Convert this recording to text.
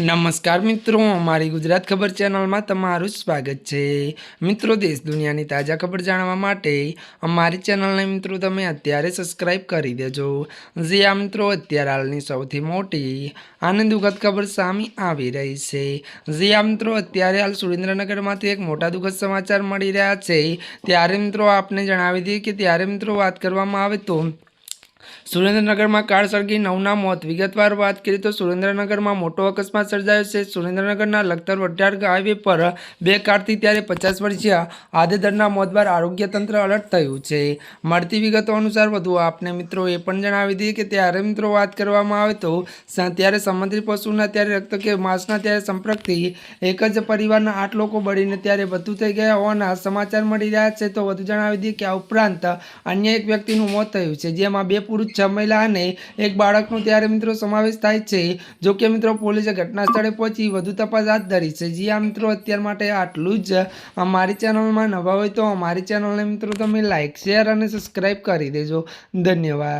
નમસ્કાર મિત્રો, અમારી ગુજરાત ખબર ચેનલમાં તમારું સ્વાગત છે. મિત્રો, દેશ દુનિયાની તાજા ખબર જાણવા માટે અમારી ચેનલને મિત્રો તમે અત્યારે સબસ્ક્રાઈબ કરી દેજો. જે આ મિત્રો, અત્યારે હાલની સૌથી મોટી આનંદ દુઃખદ ખબર સામે આવી રહી છે. જે આ મિત્રો, અત્યારે હાલ સુરેન્દ્રનગરમાંથી એક મોટા દુઃખદ સમાચાર મળી રહ્યા છે. ત્યારે મિત્રો, આપને જણાવી દઈએ કે ત્યારે મિત્રો વાત કરવામાં આવે તો સુરેન્દ્રનગરમાં કાર સળગી નવના મોત. વિગતવાર વાત કરીએ તો સુરેન્દ્રનગરમાં મોટો અકસ્માત સર્જાયો છે. સુરેન્દ્રનગરના લખતર વઢિયાર હાઈવે પર બે કારથી ત્યારે પચાસ વર્ષીય આદેદરના મોત બાદ આરોગ્ય તંત્ર અલર્ટ થયું છે. મળતી વિગતો અનુસાર વધુ આપને મિત્રો એ પણ જણાવી દઈએ કે ત્યારે મિત્રો વાત કરવામાં આવે તો ત્યારે સંબંધિત પશુના ત્યારે રક્ત કે માંસના ત્યારે સંપર્કથી એક જ પરિવારના આઠ લોકો બળીને ત્યારે વધુ થઈ ગયા હોવાના સમાચાર મળી રહ્યા છે. તો વધુ જણાવી દઈએ કે આ ઉપરાંત અન્ય એક વ્યક્તિનું મોત થયું છે. જેમાં બે પુરુષ છ મહિલા અને એક બાળકનો ત્યારે મિત્રો સમાવેશ થાય છે. જો કે મિત્રો પોલીસે ઘટના સ્થળે પહોંચી વધુ તપાસ હાથ ધરી છે. જી આ મિત્રો, અત્યાર માટે આટલું જ. અમારી ચેનલમાં નવા હોય તો અમારી ચેનલને મિત્રો તમે લાઇક શેર અને સબસ્ક્રાઈબ કરી દેજો. ધન્યવાદ.